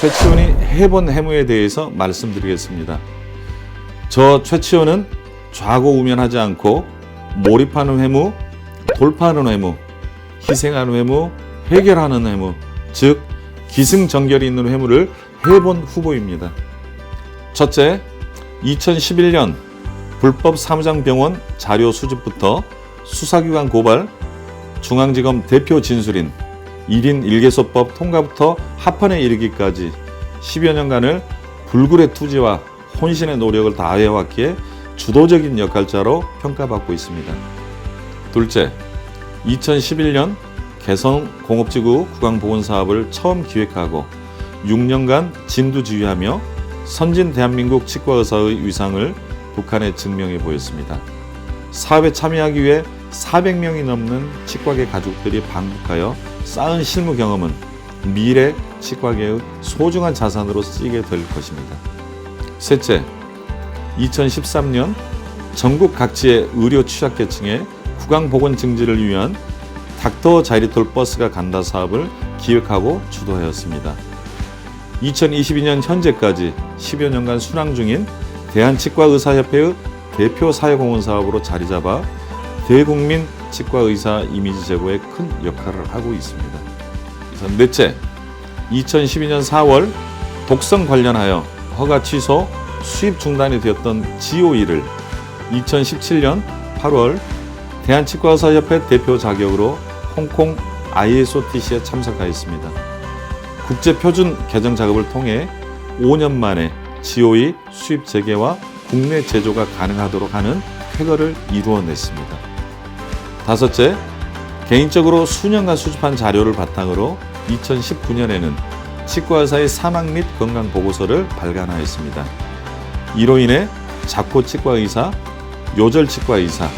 최치원이 해본 해무에 대해서 말씀드리겠습니다. 저 최치원은 좌고 우면하지 않고 몰입하는 해무, 돌파하는 해무, 희생하는 해무, 해결하는 해무, 즉 기승전결이 있는 해무를 해본 후보입니다. 첫째, 2011년 불법 사무장병원 자료 수집부터 수사기관 고발, 중앙지검 대표 진술인 1인 1개소법 통과부터 합헌에 이르기까지 10여 년간을 불굴의 투지와 혼신의 노력을 다해왔기에 주도적인 역할자로 평가받고 있습니다. 둘째, 2011년 개성 공업지구 구강보건 사업을 처음 기획하고 6년간 진두지휘하며 선진 대한민국 치과의사의 위상을 북한에 증명해 보였습니다. 사업에 참여하기 위해 400명이 넘는 치과계 가족들이 방북하여 쌓은 실무 경험은 미래 치과계의 소중한 자산으로 쓰이게 될 것입니다. 셋째, 2013년 전국 각지의 의료 취약계층의 구강보건 증진을 위한 닥터 자이리톨 버스가 간다 사업을 기획하고 주도하였습니다. 2022년 현재까지 10여 년간 순항 중인 대한치과의사협회의 대표 사회공헌 사업으로 자리 잡아 대국민 치과 의사 이미지 제고에 큰 역할을 하고 있습니다. 그래서 넷째, 2012년 4월 독성 관련하여 허가 취소, 수입 중단이 되었던 GOE를 2017년 8월 대한치과의사협회 대표 자격으로 홍콩 ISOTC에 참석하였습니다. 국제 표준 개정 작업을 통해 5년 만에 GOE 수입 재개와 국내 제조가 가능하도록 하는 쾌거를 이루어냈습니다. 다섯째, 개인적으로 수년간 수집한 자료를 바탕으로 2019년에는 치과의사의 사망 및 건강 보고서를 발간하였습니다. 이로 인해 자코 치과의사, 요절 치과의사,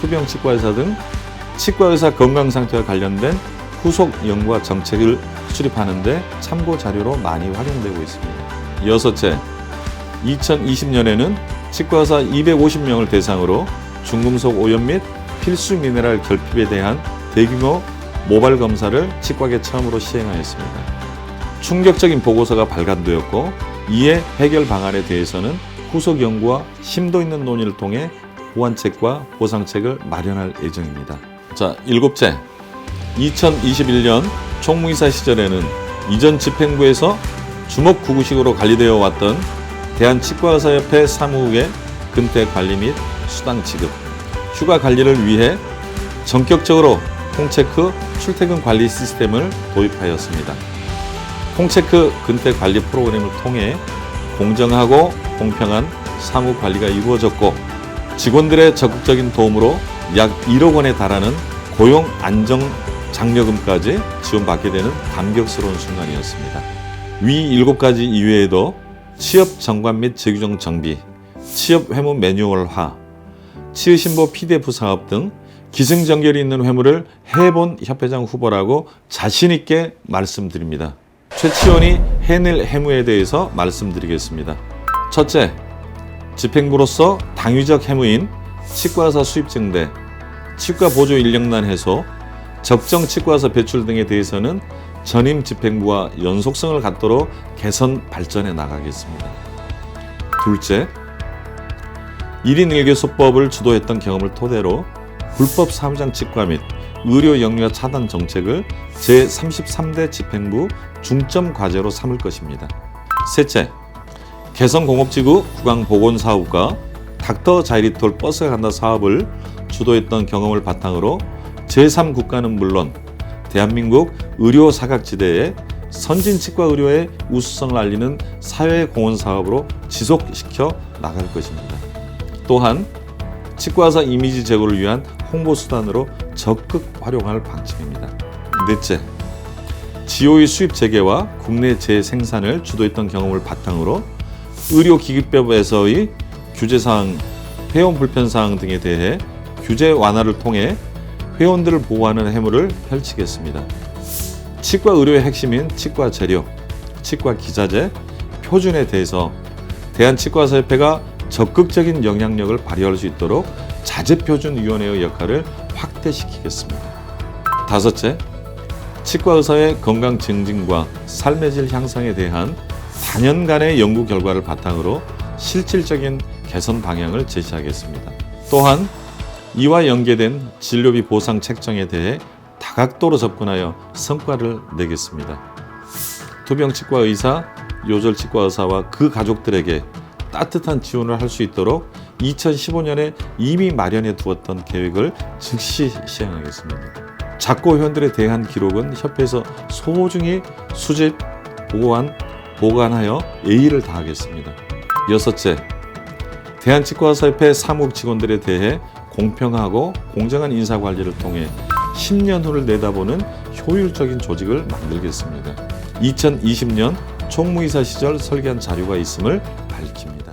투병 치과의사 등 치과의사 건강 상태와 관련된 후속 연구와 정책을 수립하는데 참고 자료로 많이 활용되고 있습니다. 여섯째, 2020년에는 치과의사 250명을 대상으로 중금속 오염 및 필수 미네랄 결핍에 대한 대규모 모발 검사를 치과계 처음으로 시행하였습니다. 충격적인 보고서가 발간되었고 이에 해결 방안에 대해서는 후속 연구와 심도 있는 논의를 통해 보완책과 보상책을 마련할 예정입니다. 자, 일곱째. 2021년 총무이사 시절에는 이전 집행부에서 주먹구구식으로 관리되어 왔던 대한치과의사협회 사무국의 근태 관리 및 수당 지급, 휴가 관리를 위해 전격적으로 콩체크 출퇴근 관리 시스템을 도입하였습니다. 콩체크 근태 관리 프로그램을 통해 공정하고 공평한 사무 관리가 이루어졌고 직원들의 적극적인 도움으로 약 1억 원에 달하는 고용 안정 장려금까지 지원받게 되는 감격스러운 순간이었습니다. 위 7가지 이외에도 취업 정관 및 재규정 정비, 취업 회무 매뉴얼화, 치의신보 PDF 사업 등 기승전결이 있는 회무를 해본 협회장 후보라고 자신있게 말씀드립니다. 최치원이 해낼 해무에 대해서 말씀드리겠습니다. 첫째, 집행부로서 당위적 해무인 치과의사 수입 증대, 치과 보조 인력난 해소, 적정 치과의사 배출 등에 대해서는 전임 집행부와 연속성을 갖도록 개선 발전해 나가겠습니다. 둘째, 1인 1개소법을 주도했던 경험을 토대로 불법 사무장 치과 및 의료 영유아 차단 정책을 제33대 집행부 중점 과제로 삼을 것입니다. 셋째, 개성공업지구 구강보건사업과 닥터 자이리톨 버스가 간다 사업을 주도했던 경험을 바탕으로 제3국가는 물론 대한민국 의료 사각지대에 선진 치과 의료의 우수성을 알리는 사회공헌 사업으로 지속시켜 나갈 것입니다. 또한 치과의사 이미지 제고를 위한 홍보 수단으로 적극 활용할 방침입니다. 넷째, GOE 수입 재개와 국내 재생산을 주도했던 경험을 바탕으로 의료기기법에서의 규제사항, 회원 불편사항 등에 대해 규제 완화를 통해 회원들을 보호하는 해무를 펼치겠습니다. 치과 의료의 핵심인 치과 재료, 치과 기자재, 표준에 대해서 대한치과의사협회가 적극적인 영향력을 발휘할 수 있도록 자재표준위원회의 역할을 확대시키겠습니다. 다섯째, 치과 의사의 건강 증진과 삶의 질 향상에 대한 단연간의 연구 결과를 바탕으로 실질적인 개선 방향을 제시하겠습니다. 또한 이와 연계된 진료비 보상 책정에 대해 다각도로 접근하여 성과를 내겠습니다. 투병치과 의사, 요절치과 의사와 그 가족들에게 따뜻한 지원을 할 수 있도록 2015년에 이미 마련해 두었던 계획을 즉시 시행하겠습니다. 작고 회원들에 대한 기록은 협회에서 소중히 수집, 보관, 보관하여 예의를 다하겠습니다. 여섯째, 대한치과의사협회 사무국 직원들에 대해 공평하고 공정한 인사 관리를 통해 10년 후를 내다보는 효율적인 조직을 만들겠습니다. 2020년 총무이사 시절 설계한 자료가 있음을 밝힙니다.